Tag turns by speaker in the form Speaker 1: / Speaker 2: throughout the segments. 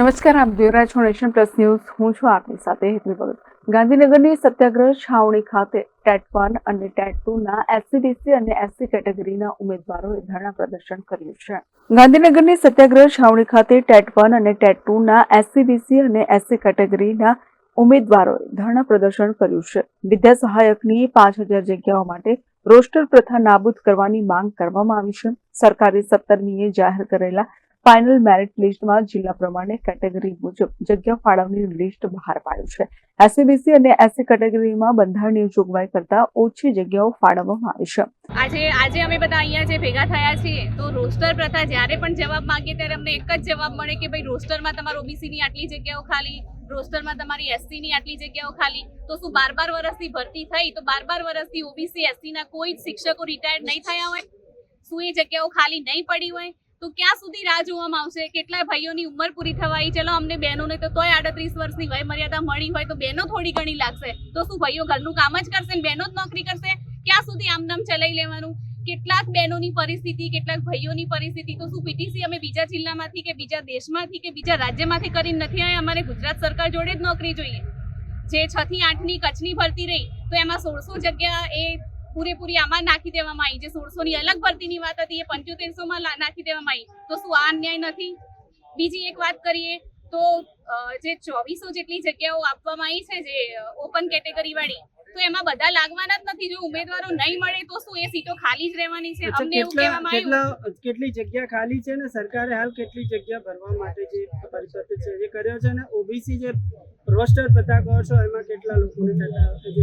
Speaker 1: નમસ્કાર, આપ જોઈ રહ્યા છો નેશન પ્લસ ન્યૂઝ. હું છું આપની સાથે હેતુ ભગત. ગાંધીનગરની સત્યાગ્રહ છાવણી ખાતે ટેટ વન અને ટેટ ટુ ના એસસીડીસી અને એસસી કેટેગરીના ઉમેદવારોએ ધરણા પ્રદર્શન કર્યું છે. ગાંધીનગરની સત્યાગ્રહ છાવણી ખાતે ટેટ વન અને ટેટ ટુ ના એસસીબીસી અને એસસી કેટેગરીના ઉમેદવારોએ ધરણા પ્રદર્શન કર્યું છે. વિદ્યા સહાયકની પાંચ હજાર જગ્યાઓ માટે રોસ્ટર પ્રથા નાબૂદ કરવાની માંગ કરવામાં આવી છે. સરકારે સત્તરમીએ જાહેર કરેલા ફાઇનલ મેરિટ લિસ્ટમાં જિલ્લા પ્રમાણે કેટેગરી મુજબ જગ્યા ફાળવણી લિસ્ટ બહાર પાડ્યું છે. એસસીબીસી અને એસસી કેટેગરીમાં બંધારણીય જોગવાઈ કરતા ઓછી જગ્યાઓ ફાળવવામાં આવી છે.
Speaker 2: આજે આજે અમે બધા અહીંયા જે ભેગા થયા છીએ, તો રોસ્ટર પ્રથા જ્યારે પણ જવાબ માંગીએ ત્યારે અમને એક જ જવાબ મળે કે ભાઈ રોસ્ટરમાં તમારો ઓબીસીની આટલી જગ્યાઓ ખાલી, રોસ્ટરમાં તમારી એસસીની આટલી જગ્યાઓ ખાલી. તો શું બાર બાર વર્ષથી ભરતી થઈ, તો બાર બાર વર્ષથી ઓબીસી એસસીના કોઈ શિક્ષકો રિટાયર્ડ નહીં થયા હોય? શું એ જગ્યાઓ ખાલી નહીં પડી હોય? તો ક્યાં સુધી રાહ જોવામાં આવશે? કેટલા ભાઈઓની ઉંમર પૂરી થવાઈ ચલો, અમને બહેનોને તો તોય આડત્રીસ વર્ષની વય મર્યાદા મળી હોય તો બહેનો થોડી ઘણી લાગશે. તો શું ભાઈઓ ઘરનું કામ જ કરશે ને બહેનો જ નોકરી કરશે? ક્યાં સુધી આમનામ ચલાવી લેવાનું? કેટલાક બહેનોની પરિસ્થિતિ, કેટલાક ભાઈઓની પરિસ્થિતિ. તો શું પીટીસી અમે બીજા જિલ્લામાંથી કે બીજા દેશમાંથી કે બીજા રાજ્યમાંથી કરીને નથી આવ્યા? અમારે ગુજરાત સરકાર જોડે જ નોકરી જોઈએ. જે છ થી આઠની કચ્છની ભરતી રહી, તો એમાં સોળસો જગ્યા એ પૂરેપૂરી આમાં નાખી દેવામાં આવી. જે સોળસોની અલગ ભરતીની વાત હતી એ પંચોતેરસોમાં માં નાખી દેવામાં આવી. તો શું આ અન્યાય નથી? બીજી એક વાત કરીએ તો જે ચોવીસો જેટલી જગ્યાઓ આપવામાં આવી છે જે ઓપન કેટેગરી વાળી તો એમાં બધા લાગવાના જ નથી. જો ઉમેદવારો નહીં મળે તો શું એ સીટો ખાલી જ રહેવાની છે? અમને એવું કહેવામાં આવ્યું.
Speaker 3: કેટલી જગ્યા ખાલી છે ને? સરકારે હાલ કેટલી જગ્યા ભરવા માટે જે પરિપત્ર છે જે કર્યો છે ને? ઓબીસી જે રોસ્ટર કહો છો એમાં કેટલા લોકોને જે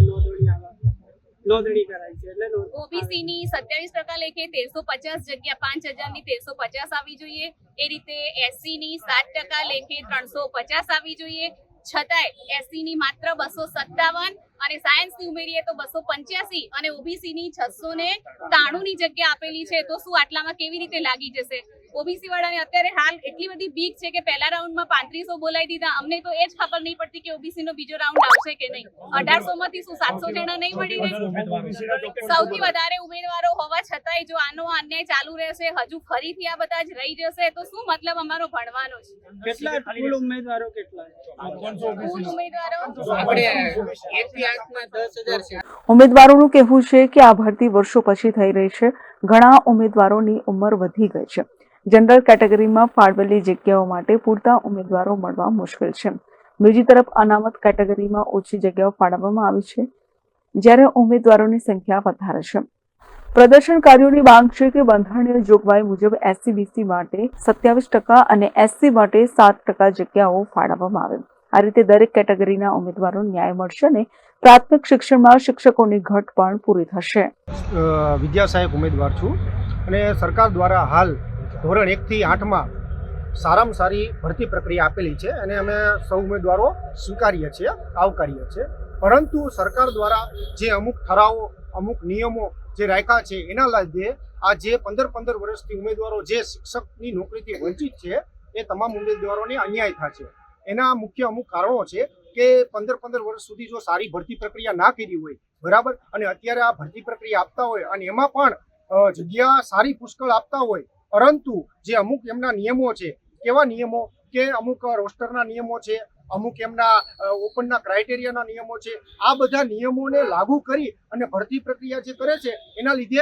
Speaker 3: નોંધણી કરાઈ છે એટલે
Speaker 2: ઓબીસી ની સત્યાવીસ ટકા લેખે તેરસો પચાસ જગ્યા, પાંચ હજારની તેરસો પચાસ આવી જોઈએ. એ રીતે એસસી ની સાત ટકા લેખે ત્રણસો પચાસ આવી જોઈએ. છતાંય એસસી ની માત્ર બસો સત્તાવન અને સાયન્સની ઉમેરીએ તો બસો પંચ્યાસી અને ઓબીસી ની છસો ને તાણું ની જગ્યા આપેલી છે. તો શું આટલામાં કેવી રીતે લાગી જશે? ઓબીસી વાળાને અત્યારે હાલ એટલી બધી બીક છે કે પહેલા રાઉન્ડમાં પાંત્રીસો બોલાવી દીધા. અમને તો એ જ ખબર નહીં પડતી કે ઓબીસી નો બીજો રાઉન્ડ આવશે કે નહીં. અઢારસો માંથી શું સાતસો જણા નહીં મળી રહે? સૌથી વધારે ઉમેદવારો હોવા છતાંય જો આનો અન્યાય ચાલુ રહેશે હજુ ફરીથી આ બધા જ રહી જશે તો શું મતલબ અમારો ભણવાનો છે?
Speaker 3: કેટલા કુલ ઉમેદવારો કેટલા?
Speaker 2: કુલ
Speaker 1: ઉમેદવારોનું કહેવું છે કે આ ભરતી વર્ષો પછી થઈ રહી છે. ઘણા ઉમેદવારોની ઉંમર વધી ગઈ છે. જનરલ કેટેગરીમાં ફાળવેલી જગ્યાઓ માટે પૂરતા ઉમેદવારો મળવા મુશ્કેલ છે. બીજી તરફ અનામત કેટેગરીમાં ઓછી જગ્યાઓ ફાળવવામાં આવી છે, જ્યારે ઉમેદવારોની સંખ્યા વધારે છે. પ્રદર્શનકારીઓની માંગ છે કે બંધારણીય જોગવાઈ મુજબ એસસીબીસી માટે સત્યાવીસ ટકા અને એસસી માટે સાત ટકા જગ્યાઓ ફાળવવામાં આવે. આ રીતે દરેક કેટેગરીના ઉમેદવારો ન્યાય મળશે અને પ્રાથમિક શિક્ષણમાં શિક્ષકોની ઘટ પણ પૂરી થશે.
Speaker 4: વિદ્યા સહાયક ઉમેદવાર છું અને સરકાર દ્વારા હાલ ધોરણ એકથી આઠમાં સારામાં સારી ભરતી પ્રક્રિયા આપેલી છે અને અમે સૌ ઉમેદવારો સ્વીકારીએ છીએ, આવકારીએ છીએ. પરંતુ સરકાર દ્વારા જે અમુક ઠરાવો, અમુક નિયમો જે રાખ્યા છે, એના લીધે આ જે પંદર પંદર વર્ષથી ઉમેદવારો જે શિક્ષકની નોકરીથી વંચિત છે, એ તમામ ઉમેદવારોને અન્યાય થાય છે. એના મુખ્ય અમુક કારણો છે કે પંદર પંદર વર્ષ સુધી જો સારી ભરતી પ્રક્રિયા ના કરી હોય, બરાબર? અને અત્યારે આ ભરતી પ્રક્રિયા આપતા હોય અને એમાં પણ જગ્યા સારી પુષ્કળ આપતા હોય પરંતુ જે અમુક એમના નિયમો છે, કેવા નિયમો? કે અમુક રોસ્ટરના નિયમો છે, અમુક એમના ઓપનના ક્રાઇટેરિયાના નિયમો છે. આ બધા નિયમોને લાગુ કરી અને ભરતી પ્રક્રિયા જે કરે છે, એના લીધે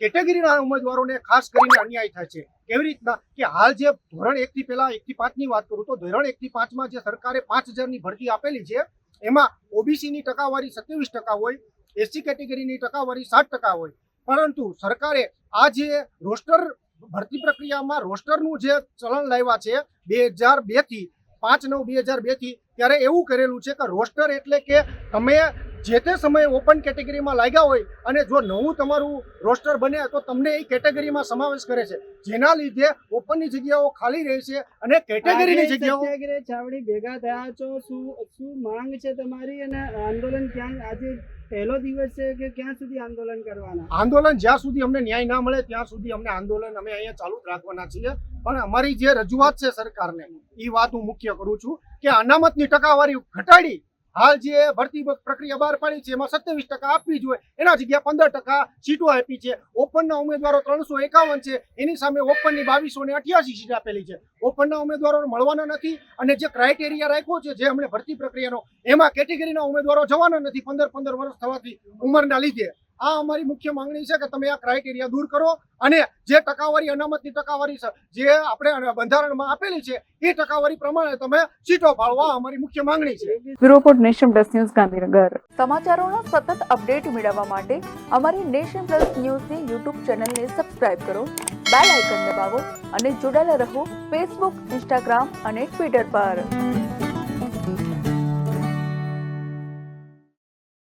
Speaker 4: કેટેગરીના ઉમેદવારોને ખાસ કરીને અન્યાય થાય છે. કેવી રીતના? કે હાલ જે ધોરણ એકથી પહેલા એકથી પાંચની વાત કરું તો ધોરણ એકથી પાંચમાં જે સરકારે પાંચ હજારની ભરતી આપેલી છે, એમાં ઓબીસીની ટકાવારી સત્યાવીસ ટકા હોય એસસી કેટેગરીની ટકાવારી સાત ટકા હોય. પરંતુ સરકારે આ જે રોસ્ટર ભરતી પ્રક્રિયામાં રોસ્ટરનું જે ચલણ લાવ્યા છે બે હજાર બેથી પાંચ નવ બે હજાર બેથી ત્યારે એવું કરેલું છે કે રોસ્ટર એટલે કે તમે જે તે સમયે ઓપન કેટેગરીમાં લાગ્યા હોય અને જો નવું તમારું રોસ્ટર બને તો તમને એ કેટેગરીમાં સમાવેશ કરે છે. જેના લીધે ઓપનની જગ્યાઓ ખાલી રહે છે અને કેટેગરીની જગ્યાઓ
Speaker 3: છાવડી ભેગા થયા છો. શું શું માંગ છે તમારી અને આંદોલન ક્યાં આજે પહેલો દિવસ છે કે ક્યાં સુધી આંદોલન કરવાના?
Speaker 4: આંદોલન જ્યાં સુધી અમને ન્યાય ના મળે ત્યાં સુધી અમને આંદોલન અમે અહીંયા ચાલુ જ રાખવાના છીએ. પણ અમારી જે રજૂઆત છે સરકારને એ વાત હું મુખ્ય કરું છું કે અનામતની ટકાવારી ઘટાડી હાલ જે ભરતી પ્રક્રિયા બહાર પાડી છે, એમાં સત્યાવીસ ટકા આપવી જોઈએ. એના જગ્યા પંદર ટકા સીટો આપી છે. ઓપનના ઉમેદવારો ત્રણસો એકાવન છે. એની સામે ઓપનની બાવીસો ને અઠ્યાસી સીટ આપેલી છે. ઓપનના ઉમેદવારો મળવાના નથી અને જે ક્રાઇટેરિયા રાખ્યો છે, જે અમને ભરતી પ્રક્રિયાનો, એમાં કેટેગરીના ઉમેદવારો જવાના નથી પંદર પંદર વર્ષ થવાથી ઉંમરના લીધે. આ અમારી મુખ્ય માંગણી છે કે તમે આ ક્રાઇટેરિયા દૂર કરો અને જે ટકાવારી અનામતની ટકાવારી છે જે આપણે બંધારણમાં આપેલી છે એ ટકાવારી પ્રમાણે તમે સીટો ફાળવા. અમારી મુખ્ય માંગણી છે.
Speaker 1: Report Nation Plus News Gandhinagar. સમાચારોના સતત અપડેટ મેળવવા માટે અમારી નેશન પ્લસ ન્યૂઝની યુટ્યુબ ચેનલને સબસ્ક્રાઇબ કરો બેલ આઇકન દબાવો અને જોડાયેલા રહો ફેસબુક ઇન્સ્ટાગ્રામ અને ટ્વિટર પર.